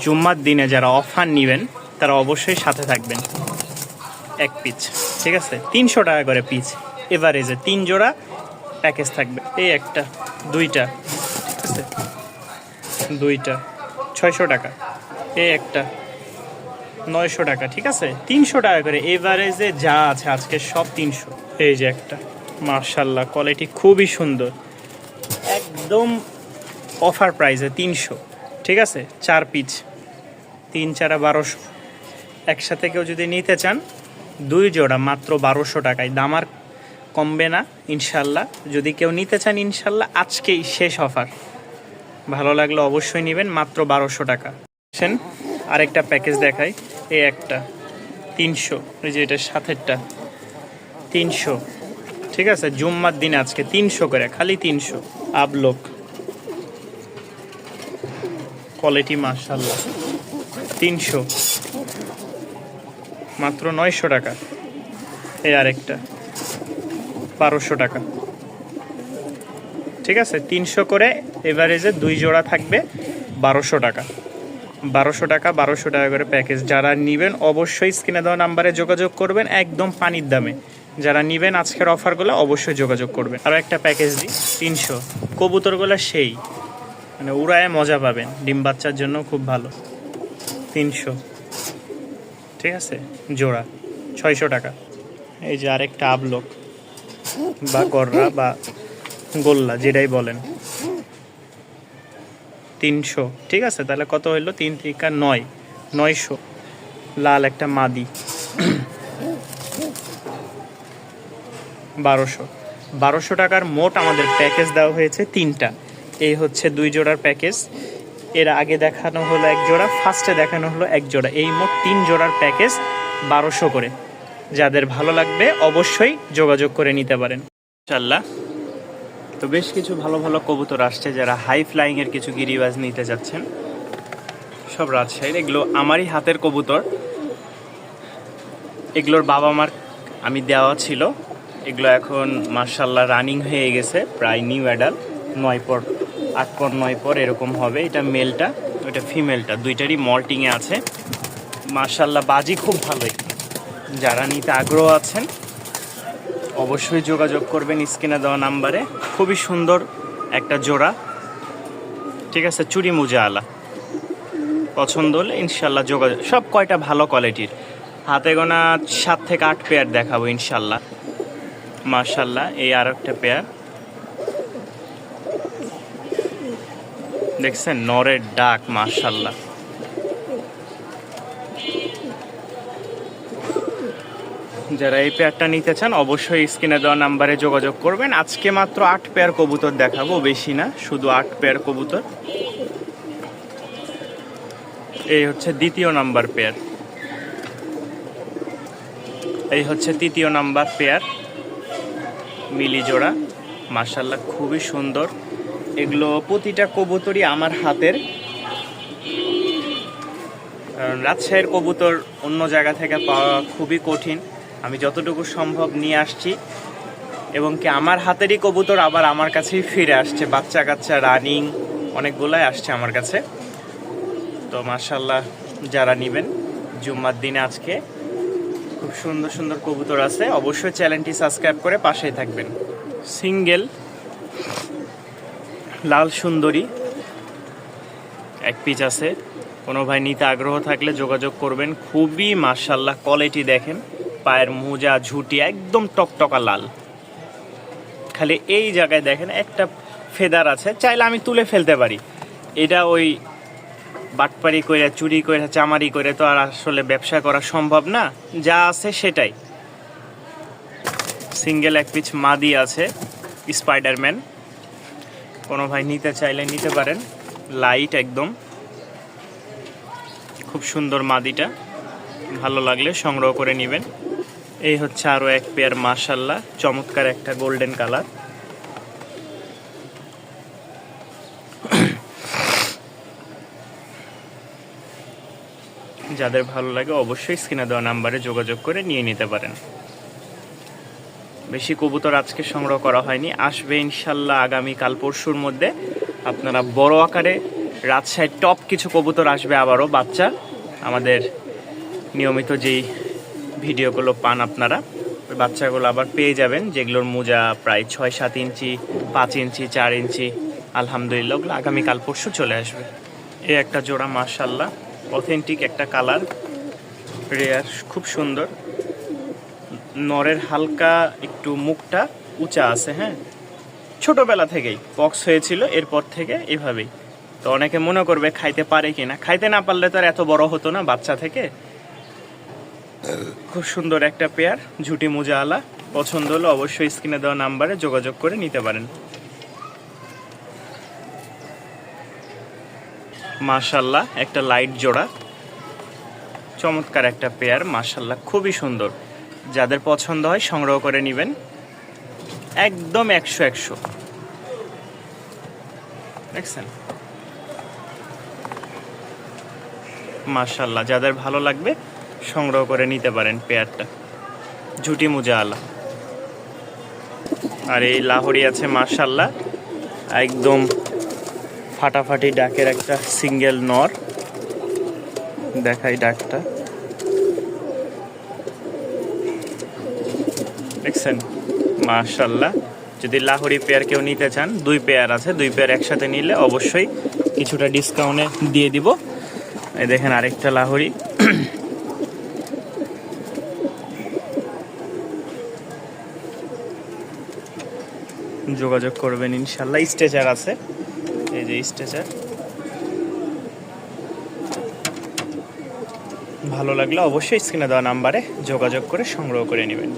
জুম্মার দিনে যারা অফার নেবেন, তারা অবশ্যই সাথে থাকবেন। এক পিচ, ঠিক আছে? তিনশো টাকা করে পিচ। এভারেজে তিন জোড়া প্যাকেজ থাকবে। এই একটা, দুইটা, ঠিক আছে? দুইটা, ছয়শো টাকা। এই একটা, নয়শো টাকা, ঠিক আছে? তিনশো টাকা করে এভারেজে যা আছে, আজকে সব তিনশো। এই যে একটা, মার্শাল্লাহ কোয়ালিটি খুবই সুন্দর। একদম অফার প্রাইসে তিনশো। ঠিক আছে? চার পিচ। তিন, চারা বারোশো। একসাথে কেউ যদি নিতে চান, দুই জোড়া মাত্র বারোশো টাকায়। দাম আর কমবে না, ইনশাল্লাহ। যদি কেউ নিতে চান, ইনশাল্লাহ আজকেই শেষ অফার। ভালো লাগলে অবশ্যই নেবেন, মাত্র বারোশো টাকা। বুঝছেন আরেকটা প্যাকেজ দেখাই। এ একটা, তিনশো ওই যে এটা সাথেরটা। তিনশো, ঠিক আছে? জুম্মার দিন আজকে, তিনশো করে, খালি তিনশো। আবলোক কোয়ালিটি মার্শাল্লাহ তিনশো। মাত্র নয়শো টাকা। এই আরেকটা। বারোশো টাকা। ঠিক আছে? তিনশো করে এভারেজে দুই জোড়া থাকবে বারোশো টাকা। বারোশো টাকা বারোশো টাকা করে প্যাকেজ যারা নেবেন, অবশ্যই স্ক্রিনে দেওয়া নাম্বারে যোগাযোগ করবেন, একদম পানির দামে। যারা নেবেন, আজকের অফারগুলো অবশ্যই যোগাযোগ করবেন। আরও একটা প্যাকেজ দিই, তিনশো। কবুতরগুলো সেই। মানে উড়ায় মজা পাবেন। ডিম বাচ্চার জন্য খুব ভালো। তিনশো। ঠিক আছে? জোড়া। ছয়শো টাকা। এই যে আরেকটা আবলোক। বা গররা বা গোল্লা, যেটাই বলেন। তিনশো। ঠিক আছে? তাহলে কত হইল? তিন থেকে নয়। নয়শো। লাল একটা মাদি। বারোশো। বারোশো টাকার মোট আমাদের প্যাকেজ দেওয়া হয়েছে তিনটা। এই হচ্ছে দুই জোড়ার প্যাকেজ। এর আগে দেখানো হলো এক জোড়া, ফার্স্টে দেখানো হলো এক জোড়া। এই মোট তিন জোড়ার প্যাকেজ বারোশো করে। যাদের ভালো লাগবে অবশ্যই যোগাযোগ করে নিতে পারেন। ইনশাল্লাহ তো বেশ কিছু ভালো ভালো কবুতর আসছে যারা হাই ফ্লাইং এর কিছু গিরিবাজ নিতে যাচ্ছেন। সব রাজশাহীর। এগুলো আমারই হাতের কবুতর। এগুলোর বাবা মার আমি দেওয়া ছিল। এগুলো এখন মার্শাল্লাহ রানিং হয়ে গেছে, প্রায় নিউ অ্যাডাল নয় পর আট পর নয় পর এরকম হবে। এটা মেলটা ওটা ফিমেলটা, দুইটারই মল্টিংয়ে আছে। মার্শাল্লাহ বাজি খুব ভালোই। যারা নিতে আগ্রহ আছেন, অবশ্যই যোগাযোগ করবেন স্ক্রিনে দেওয়া নাম্বারে। খুবই সুন্দর একটা জোড়া। ঠিক আছে, চুরি মুজা আলা পছন্দ হলে ইনশাল্লাহ যোগাযোগ, সব কয়টা ভালো কোয়ালিটির। হাতে গোনা সাত থেকে আট পেয়ার দেখাবো ইনশাল্লাহ মার্শাল্লাহ এই আর একটা পেয়ার দেখছেন, নরের ডাক মার্শাল্লাহ যারা এই পেয়ারটা নিতে চান, অবশ্যই স্ক্রিনে দেওয়া নাম্বারে যোগাযোগ করবেন। আজকে মাত্র আট পেয়ার কবুতর দেখাবো, বেশি না, শুধু আট পেয়ার কবুতর। এই হচ্ছে দ্বিতীয় নাম্বার পেয়ার এই হচ্ছে তৃতীয় নাম্বার পেয়ার মিলি জোড়া মার্শাল্লাহ খুবই সুন্দর। এগুলো প্রতিটা কবুতরই আমার হাতের। রাজশাহীর কবুতর অন্য জায়গা থেকে পাওয়া খুবই কঠিন। আমি যতটুকু সম্ভব নিয়ে আসছি। এবং কি আমার হাতেরই কবুতর আবার আমার কাছেই ফিরে আসছে। বাচ্চা কাচ্চা রানিং অনেকগুলাই আসছে আমার কাছে। তো মার্শাল্লাহ যারা নেবেন, জুম্মার দিনে আজকে খুব সুন্দর সুন্দর কবুতর আছে। অবশ্যই চ্যানেলটি সাবস্ক্রাইব করে পাশেই থাকবেন। সিঙ্গেল। লাল সুন্দরী। এক পিচ আছে। কোনো ভাই নিতে আগ্রহ থাকলে যোগাযোগ করবেন। খুবই মার্শাল্লাহ কোয়ালিটি দেখেন। পায়ের মোজা, ঝুটি একদম টকটকা লাল। খালি এই জায়গায় দেখেন একটা ফেদার আছে। চাইলে আমি তুলে ফেলতে পারি। এটা ওই বাটপারি করে চুরি করে চামারি করে তো আর আসলে ব্যবসা করা সম্ভব না। যা আছে সেটাই। সিঙ্গেল এক পিচ মাদি আছে স্পাইডারম্যান কোনো ভাই নিতে চাইলে নিতে পারেন। লাইট একদম। খুব সুন্দর মাদিটা। ভালো লাগলে সংগ্রহ করে নেবেন। এই হচ্ছে আরও এক পেয়ার মার্শাল্লাহ চমৎকার একটা গোল্ডেন কালার যাদের ভালো লাগে অবশ্যই স্ক্রিনে দেওয়া নাম্বারে যোগাযোগ করে নিয়ে নিতে পারেন। বেশি কবুতর আজকে সংগ্রহ করা হয়নি। আসবে ইনশাল্লাহ আগামী কাল পরশুর মধ্যে। আপনারা বড় আকারে রাজশাহীর টপ কিছু কবুতর আসবে আবারও, বাচ্চা। আমাদের নিয়মিত যেই ভিডিওগুলো পান আপনারা, ওই বাচ্চাগুলো আবার পেয়ে যাবেন, যেগুলোর মোজা প্রায় ছয় সাত ইঞ্চি, পাঁচ ইঞ্চি, চার ইঞ্চি, আলহামদুলিল্লাহ, ওগুলো আগামীকাল পরশু চলে আসবে। এ একটা জোড়া মার্শাল্লাহ অথেন্টিক একটা কালার রেয়ার খুব সুন্দর। নরের হালকা একটু মুখটা উঁচা আছে হ্যাঁ? ছোটবেলা থেকেই পক্স হয়েছিল, এরপর থেকে এভাবেই। তো অনেকে মনে করবে খাইতে পারে কি না খাইতে না পারলে তো আর এত বড় হতো না বাচ্চা থেকে। খুব সুন্দর একটা পেয়ার, ঝুটি মোজা আলা পছন্দ হলে অবশ্যই স্ক্রিনে দেওয়া নাম্বারে যোগাযোগ করে নিতে পারেন। মাশাল্লাহ, একটা লাইট জোড়া। চমৎকার একটা পেয়ার, মাশাল্লাহ, খুবই সুন্দর। যাদের পছন্দ হয় সংগ্রহ করে নেবেন। একদম একশো একশো। দেখছেন? মাশাল্লাহ যাদের ভালো লাগবে সংগ্রহ করে নিতে পারেন পেয়ারটা। ঝুটি মুজা আলা আর এই লাহোরি আছে মাশাল্লাহ একদম ফাটাফাটি ডাকের একটা সিঙ্গেল নর। দেখাই ডাকটা। দেখছেন? মাশাল্লাহ যদি লাহোরি পেয়ার কেউ নিতে চান, দুই পেয়ার আছে, দুই পেয়ার একসাথে নিলে অবশ্যই কিছুটা ডিসকাউন্টে দিয়ে দিব। এই দেখেন আরেকটা লাহোরি। যোগাযোগ করবেন ইনশাল্লাহ স্ট্রেচার আছে। এই যে স্ট্রেচার। ভালো লাগলে অবশ্যই স্ক্রিনে দেওয়া নাম্বারে যোগাযোগ করে সংগ্রহ করে নেবেন।